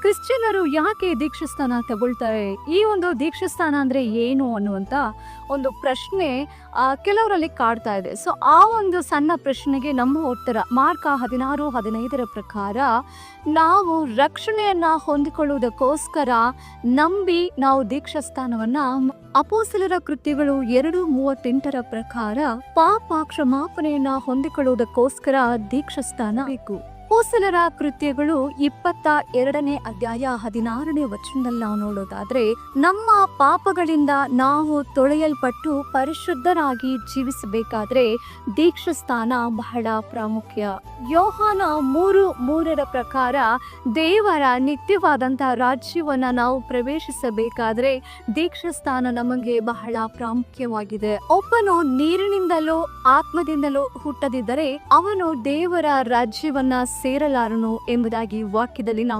ಕ್ರಿಶ್ಚಿಯನ್ನರು ಯಾಕೆ ದೀಕ್ಷಾಸ್ಥಾನ ತಗೊಳ್ತಾರೆ? ಈ ಒಂದು ದೀಕ್ಷಾಸ್ಥಾನ ಅಂದ್ರೆ ಏನು ಅನ್ನುವಂತ ಒಂದು ಪ್ರಶ್ನೆ ಕೆಲವರಲ್ಲಿ ಕಾಡ್ತಾ ಇದೆ. ಸೊ ಆ ಒಂದು ಸಣ್ಣ ಪ್ರಶ್ನೆಗೆ ನಮ್ಮ ಉತ್ತರ, ಮಾರ್ಕ ಹದಿನಾರು, ಹದಿನೈದರ ಪ್ರಕಾರ, ನಾವು ರಕ್ಷಣೆಯನ್ನ ಹೊಂದಿಕೊಳ್ಳುವುದಕ್ಕೋಸ್ಕರ ನಂಬಿ ನಾವು ದೀಕ್ಷಾಸ್ಥಾನವನ್ನ ಅಪೋಸಲರ ಕೃತ್ಯಗಳು ಎರಡು ಮೂವತ್ತೆಂಟರ ಪ್ರಕಾರ ಪಾಪ ಕ್ಷಮಾಪಣೆಯನ್ನ ಹೊಂದಿಕೊಳ್ಳುವುದಕ್ಕೋಸ್ಕರ ದೀಕ್ಷಾಸ್ಥಾನ ಬೇಕು. ಅಪೋಸಲರ ಕೃತ್ಯಗಳು ಇಪ್ಪತ್ತ ಎರಡನೇ ಅಧ್ಯಾಯ ಹದಿನಾರನೇ ವಚನದಲ್ಲಿ ನಾವು ನೋಡೋದಾದ್ರೆ, ನಮ್ಮ ಪಾಪಗಳಿಂದ ನಾವು ತೊಳೆಯಲ್ಪಟ್ಟು ಪರಿಶುದ್ಧರಾಗಿ ಜೀವಿಸಬೇಕಾದ್ರೆ ದೀಕ್ಷಾಸ್ಥಾನ ಬಹಳ ಪ್ರಾಮುಖ್ಯ. ಯೋಹಾನ ಮೂರು ಮೂರರ ಪ್ರಕಾರ ದೇವರ ನಿತ್ಯವಾದಂತಹ ರಾಜ್ಯವನ್ನ ನಾವು ಪ್ರವೇಶಿಸಬೇಕಾದ್ರೆ ದೀಕ್ಷಾಸ್ಥಾನ ನಮಗೆ ಬಹಳ ಪ್ರಾಮುಖ್ಯವಾಗಿದೆ. ಒಬ್ಬನು ನೀರಿನಿಂದಲೋ ಆತ್ಮದಿಂದಲೋ ಹುಟ್ಟದಿದ್ದರೆ ಅವನು ದೇವರ ರಾಜ್ಯವನ್ನ ಸೇರಲಾರನು ಎಂಬುದಾಗಿ ವಾಕ್ಯದಲ್ಲಿ ನಾವು